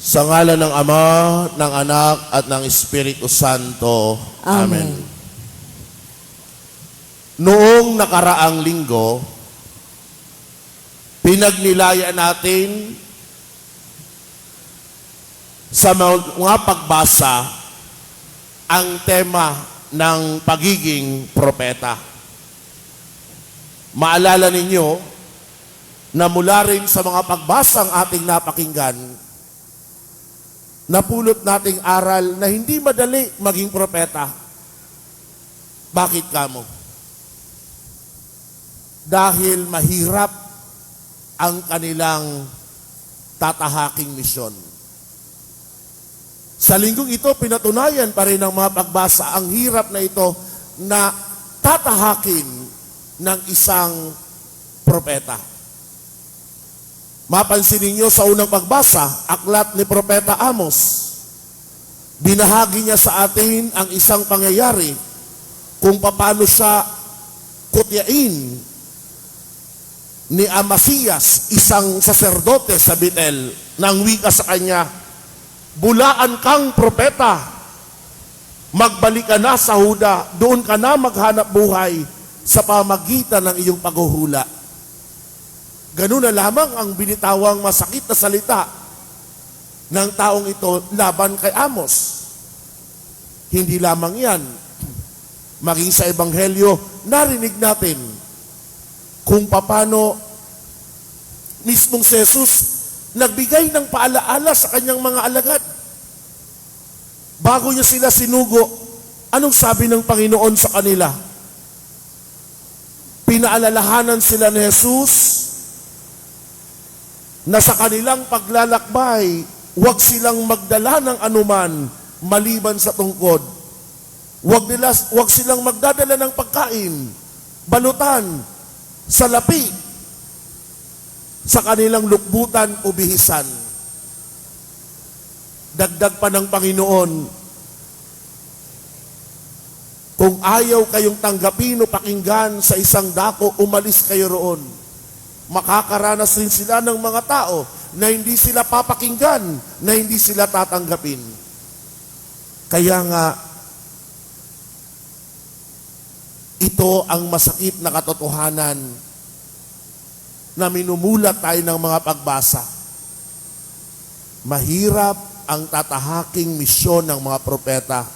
Sa ngala ng Ama, ng Anak, at ng Espiritu Santo. Amen. Amen. Noong nakaraang linggo, pinagnilaya natin sa mga pagbasa ang tema ng pagiging propeta. Maalala ninyo na mula rin sa mga pagbasang ating napakinggan, napulot nating aral na hindi madali maging propeta. Bakit kamo? Dahil mahirap ang kanilang tatahaking misyon. Sa linggong ito, pinatunayan pa rin ng mga pagbasa ang hirap na ito na tatahakin ng isang propeta. Mapansin ninyo sa unang pagbasa, aklat ni Propeta Amos. Binahagi niya sa atin ang isang pangyayari kung paano siya kutyain ni Amasias, isang saserdote sa Betel, nang wika sa kanya, Bulaan kang propeta, magbalik ka na sa Huda, doon ka na maghanap buhay sa pamagitan ng iyong paghuhula. Ganun na lamang ang binitawang masakit na salita ng taong ito laban kay Amos. Hindi lamang yan. Maging sa Ebanghelyo, narinig natin kung paano mismong si Jesus nagbigay ng paalaala sa kanyang mga alagad. Bago niya sila sinugo, anong sabi ng Panginoon sa kanila? Pinaalalahanan sila ni Jesus na sa kanilang paglalakbay, huwag silang magdala ng anuman maliban sa tungkod. Huwag, nila, huwag silang magdadala ng pagkain, balutan, salapi, sa kanilang lukbutan o bihisan. Dagdag pa ng Panginoon, kung ayaw kayong tanggapin o pakinggan sa isang dako, umalis kayo roon. Makakaranas rin sila ng mga tao na hindi sila papakinggan, na hindi sila tatanggapin. Kaya nga, ito ang masakit na katotohanan na minumulat tayo ng mga pagbasa. Mahirap ang tatahaking misyon ng mga propeta.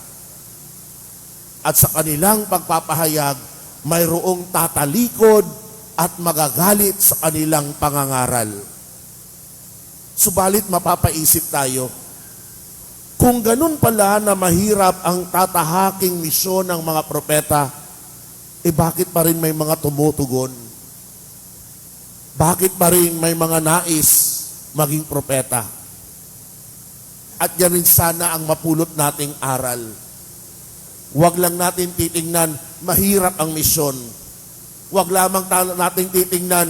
At sa kanilang pagpapahayag, mayroong tatalikod at magagalit sa kanilang pangangaral. Subalit mapapaisip tayo, kung ganun pala na mahirap ang tatahaking misyon ng mga propeta, eh bakit pa rin may mga tumutugon? Bakit pa rin may mga nais maging propeta? At yan rin sana ang mapulot nating aral. Huwag lang natin titingnan, mahirap ang misyon. Huwag lamang nating titingnan,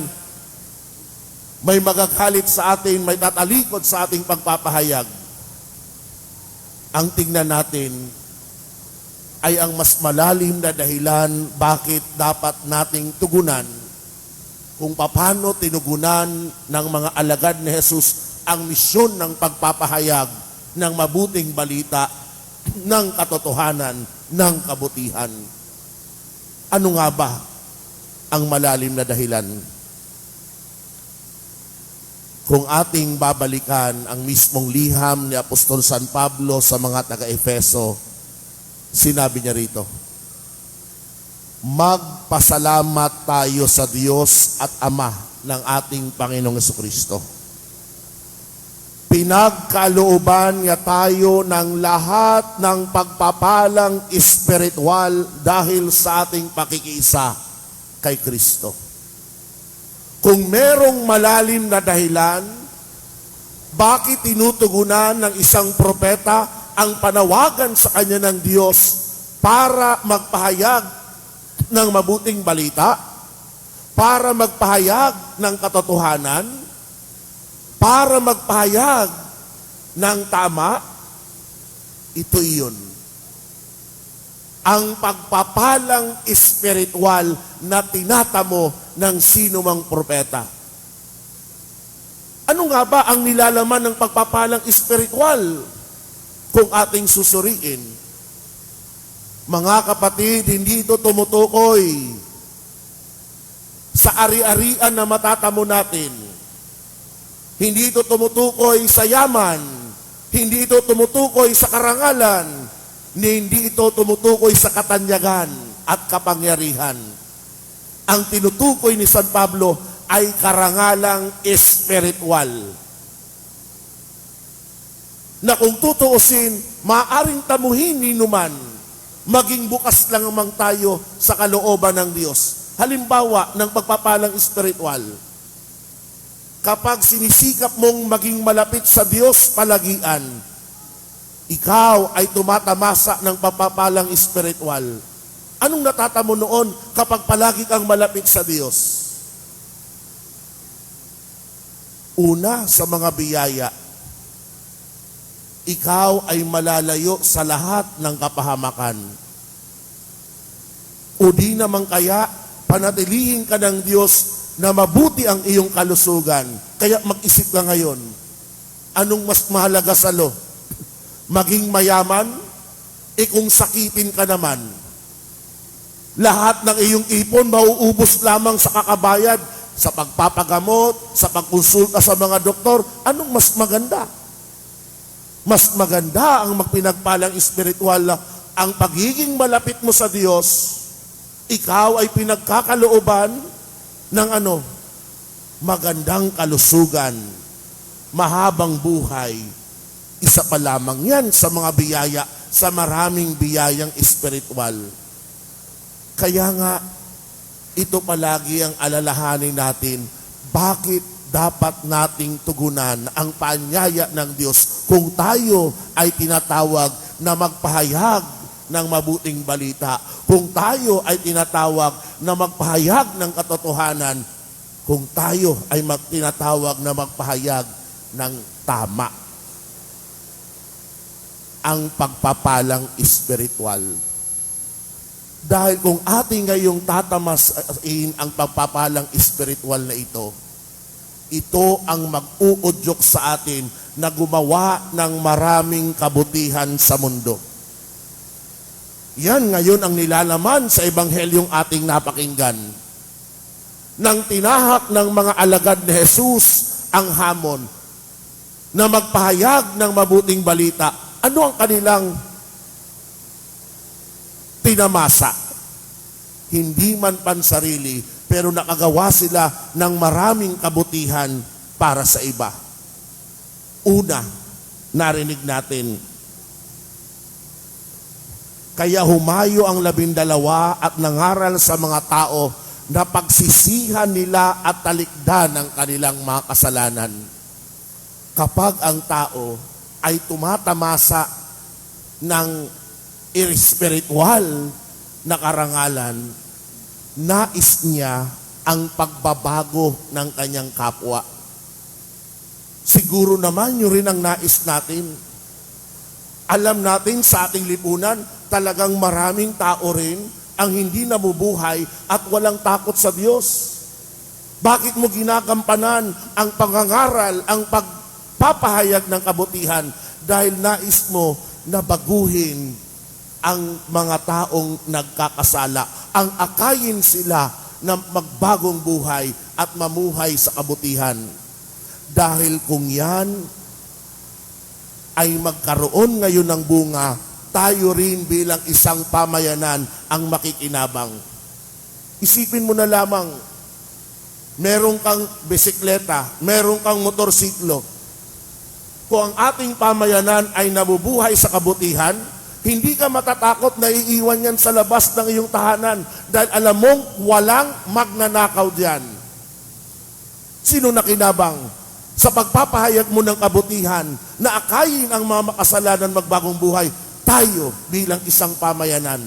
may magagalit sa atin, may tatalikod sa ating pagpapahayag. Ang tingnan natin ay ang mas malalim na dahilan bakit dapat nating tugunan kung paano tinugunan ng mga alagad ni Jesus ang misyon ng pagpapahayag ng mabuting balita ng katotohanan ng kabutihan. Ano nga ba ang malalim na dahilan? Kung ating babalikan ang mismong liham ni Apostol San Pablo sa mga taga-Efeso, sinabi niya rito, magpasalamat tayo sa Diyos at Ama ng ating Panginoong Kristo. Pinagkalooban niya tayo ng lahat ng pagpapalang espiritual dahil sa ating pakikiisa kay Kristo. Kung merong malalim na dahilan, bakit tinutugunan ng isang propeta ang panawagan sa kanya ng Diyos para magpahayag ng mabuting balita, para magpahayag ng katotohanan, para magpahayag ng tama, ito iyon. Ang pagpapalang espiritual na tinatamo ng sino mang propeta. Ano nga ba ang nilalaman ng pagpapalang espiritual kung ating susuriin? Mga kapatid, hindi ito tumutukoy sa ari-arian na matatamo natin. Hindi ito tumutukoy sa yaman. Hindi ito tumutukoy sa karangalan. Ni Hindi ito tumutukoy sa katanyagan at kapangyarihan. Ang tinutukoy ni San Pablo ay karangalang espiritual. Na kung tutuusin, maaring tamuhin ni numan, maging bukas lang amang tayo sa kalooban ng Diyos. Halimbawa ng pagpapalang espiritual. Kapag sinisikap mong maging malapit sa Diyos palagian, ikaw ay tumatamasa ng papapalang espiritual. Anong natatamo noon kapag palagi kang malapit sa Diyos? Una sa mga biyaya, ikaw ay malalayo sa lahat ng kapahamakan. O di naman kaya, panatilihin ka ng Diyos na mabuti ang iyong kalusugan. Kaya mag-isip ka ngayon, anong mas mahalaga sa lo? Maging mayaman? E kung sakitin ka naman, lahat ng iyong ipon mauubos lamang sa kakabayad, sa pagpapagamot, sa pagkonsulta sa mga doktor, anong mas maganda? Mas maganda ang magpinagpalang espiritual ang pagiging malapit mo sa Diyos, ikaw ay pinagkakalooban ng ano? Magandang kalusugan, mahabang buhay. Isa pa lamang yan sa mga biyaya, sa maraming biyayang espiritual. Kaya nga, ito palagi ang alalahanin natin, bakit dapat nating tugunan ang paanyaya ng Diyos kung tayo ay tinatawag na magpahayag ng mabuting balita, kung tayo ay tinatawag na magpahayag ng katotohanan, kung tayo ay tinatawag na magpahayag ng tama. Ang pagpapalang espiritual. Dahil kung ating ngayong tatamasin ang pagpapalang espiritual na ito, ito ang mag-uudyok sa atin na gumawa ng maraming kabutihan sa mundo. Yan ngayon ang nilalaman sa ebanghelyong ating napakinggan. Nang tinahak ng mga alagad ni Jesus ang hamon na magpahayag ng mabuting balita, ano ang kanilang tinamasa? Hindi man pansarili, pero nakagawa sila ng maraming kabutihan para sa iba. Una, narinig natin, kaya humayo ang labindalawa at nangaral sa mga tao na pagsisihan nila at talikdan ang kanilang mga kasalanan. Kapag ang tao ay tumatamasa ng irespiritual na karangalan, nais niya ang pagbabago ng kanyang kapwa. Siguro naman yun rin ang nais natin. Alam natin sa ating lipunan, talagang maraming tao rin ang hindi nabubuhay at walang takot sa Diyos. Bakit mo ginagampanan ang pangangaral, ang pagpapahayag ng kabutihan dahil nais mo na baguhin ang mga taong nagkakasala. Ang akayin sila na magbagong buhay at mamuhay sa kabutihan. Dahil kung yan ay magkaroon ngayon ng bunga, tayo rin bilang isang pamayanan ang makikinabang. Isipin mo na lamang, meron kang bisikleta, meron kang motorsiklo. Kung ang ating pamayanan ay nabubuhay sa kabutihan, hindi ka matatakot na iiwan yan sa labas ng iyong tahanan dahil alam mong walang magnanakaw diyan. Sino nakinabang? Sa pagpapahayag mo ng kabutihan na akayin ang mga makasalanan magbagong buhay, tayo bilang isang pamayanan.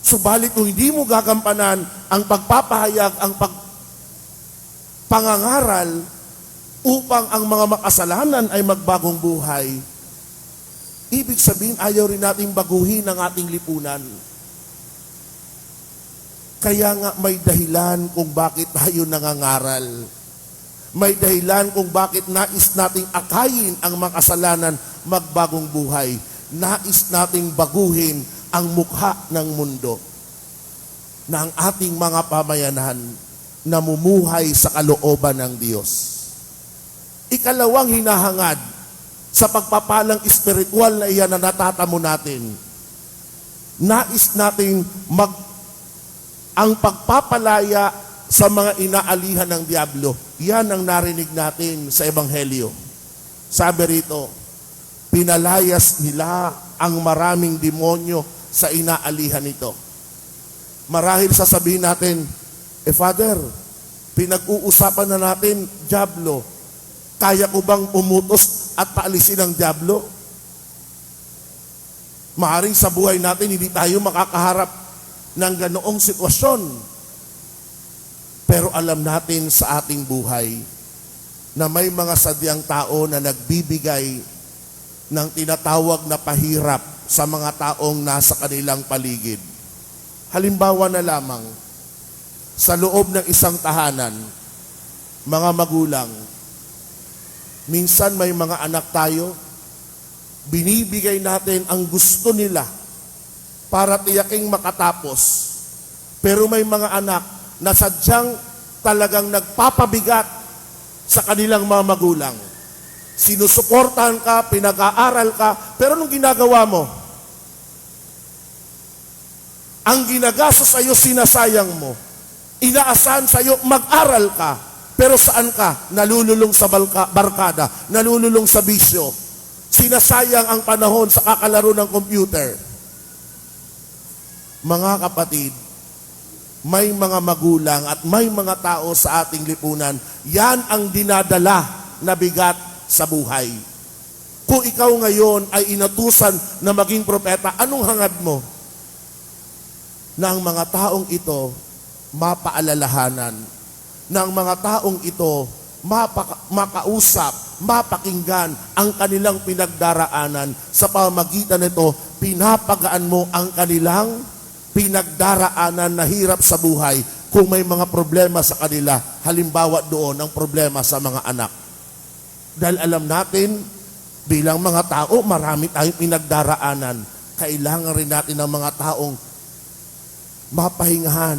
Subalit kung hindi mo gagampanan ang pagpapahayag, ang pag pangangaral upang ang mga makasalanan ay magbagong buhay, ibig sabihin ayaw rin nating baguhin ang ating lipunan. Kaya nga may dahilan kung bakit tayo nangangaral. May dahilan kung bakit nais nating akayin ang mga kasalanan magbagong buhay. Nais nating baguhin ang mukha ng mundo na ang ating mga pamayanan namumuhay sa kalooban ng Diyos. Ikalawang hinahangad sa pagpapalang espiritual na iyan na natatamo natin, nais nating mag ang pagpapalaya sa mga inaalihan ng Diablo. Yan ang narinig natin sa Ebanghelyo. Sabi rito, pinalayas nila ang maraming demonyo sa inaalihan nito. Marahil sasabihin natin, eh Father, pinag-uusapan na natin, Diablo, kaya ko bang umutos at paalisin ang Diablo? Maaring sa buhay natin, hindi tayo makakaharap ng ganoong sitwasyon. Pero alam natin sa ating buhay na may mga sadyang tao na nagbibigay ng tinatawag na pahirap sa mga taong nasa kanilang paligid. Halimbawa na lamang, sa loob ng isang tahanan, mga magulang, minsan may mga anak tayo, binibigay natin ang gusto nila para tiyaking makatapos. Pero may mga anak na sadyang talagang nagpapabigat sa kanilang mga magulang. Sinusuportahan ka, pinag-aaral ka, pero anong ginagawa mo? Ang ginagaso sa iyo, sinasayang mo. Inaasahan sa iyo, mag-aral ka. Pero saan ka? Nalululong sa balka, barkada, nalululong sa bisyo. Sinasayang ang panahon sa kakalaro ng computer. Mga kapatid, may mga magulang at may mga tao sa ating lipunan, yan ang dinadala na bigat sa buhay. Kung ikaw ngayon ay inatusan na maging propeta, anong hangad mo? Na ang mga taong ito mapaalalahanan, ang mga taong ito mapaka- makausap, mapakinggan ang kanilang pinagdaraanan. Sa pamagitan nito, pinapagaan mo ang kanilang pinagdaraanan na hirap sa buhay kung may mga problema sa kanila. Halimbawa doon ang problema sa mga anak. Dahil alam natin, bilang mga tao, marami tayong pinagdaraanan. Kailangan rin natin ng mga taong mapahingahan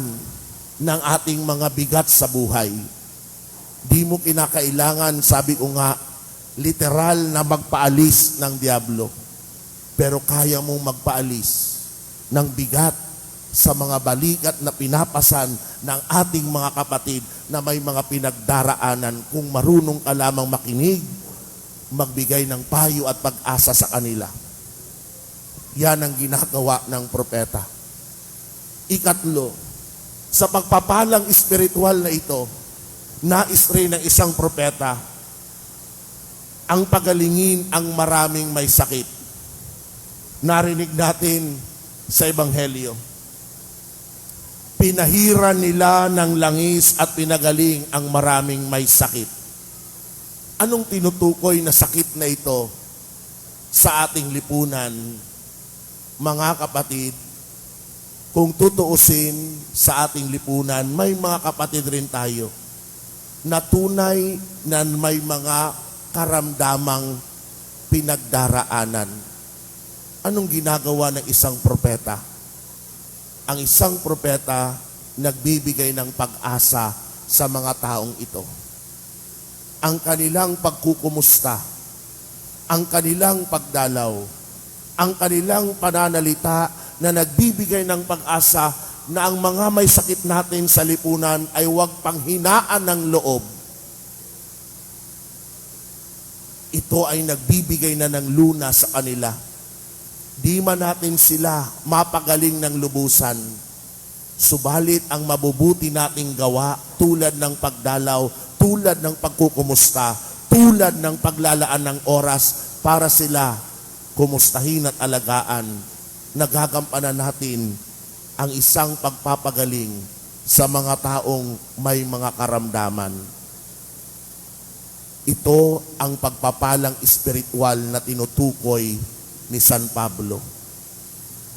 ng ating mga bigat sa buhay. Di mo kinakailangan, sabi ko nga, literal na magpaalis ng Diablo. Pero kaya mong magpaalis ng bigat sa mga balikat na pinapasan ng ating mga kapatid na may mga pinagdaraanan kung marunong ka lamang makinig, magbigay ng payo at pag-asa sa kanila. Yan ang ginagawa ng propeta. Ikatlo, sa pagpapalang espiritual na ito, nais rin ng isang propeta ang pagalingin ang maraming may sakit. Narinig natin sa Ebanghelyo. Pinahiran nila ng langis at pinagaling ang maraming may sakit. Anong tinutukoy na sakit na ito sa ating lipunan? Mga kapatid, kung tutuusin sa ating lipunan, may mga kapatid rin tayo na tunay na may mga karamdamang pinagdaraanan. Anong ginagawa ng isang propeta? Ang isang propeta nagbibigay ng pag-asa sa mga taong ito. Ang kanilang pagkukumusta, ang kanilang pagdalaw, ang kanilang pananalita na nagbibigay ng pag-asa na ang mga may sakit natin sa lipunan ay huwag panghinaan ng loob. Ito ay nagbibigay na ng luna sa kanila. Di man natin sila mapagaling ng lubusan. Subalit ang mabubuti nating gawa tulad ng pagdalaw, tulad ng pagkukumusta, tulad ng paglalaan ng oras para sila kumustahin at alagaan, nagagampanan natin ang isang pagpapagaling sa mga taong may mga karamdaman. Ito ang pagpapalang espiritual na tinutukoy ni San Pablo.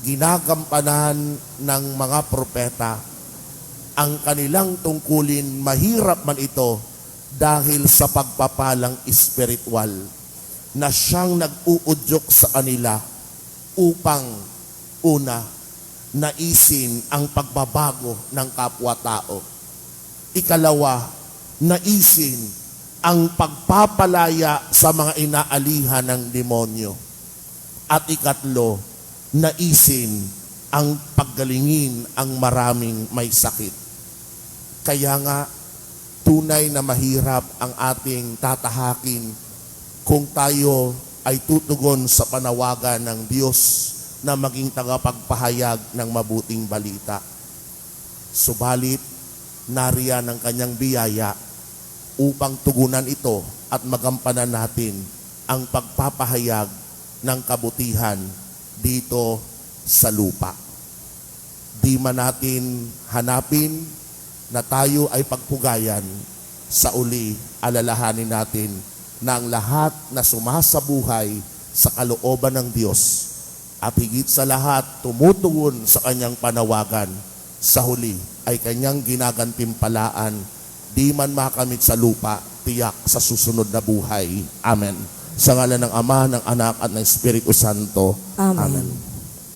Ginagampanan ng mga propeta ang kanilang tungkulin, mahirap man ito, dahil sa pagpapalang espiritual na siyang nag-uudyok sa kanila upang una, naisin ang pagbabago ng kapwa-tao. Ikalawa, naisin ang pagpapalaya sa mga inaalihan ng demonyo. At ikatlo, naisin ang paggalingin ang maraming may sakit. Kaya nga, tunay na mahirap ang ating tatahakin kung tayo ay tutugon sa panawagan ng Diyos na maging tagapagpahayag ng mabuting balita. Subalit, nariyan ang kanyang biyaya upang tugunan ito at magampanan natin ang pagpapahayag ng kabutihan dito sa lupa. Di man natin hanapin na tayo ay pagpugayan sa uli alalahanin natin na ang lahat na sumasabuhay sa kalooban ng Diyos at higit sa lahat tumutugon sa kanyang panawagan sa huli ay kanyang ginagantimpalaan di man makamit sa lupa tiyak sa susunod na buhay. Amen. Sa ngalan ng Ama, ng Anak at ng Espiritu Santo. Amen. Amen.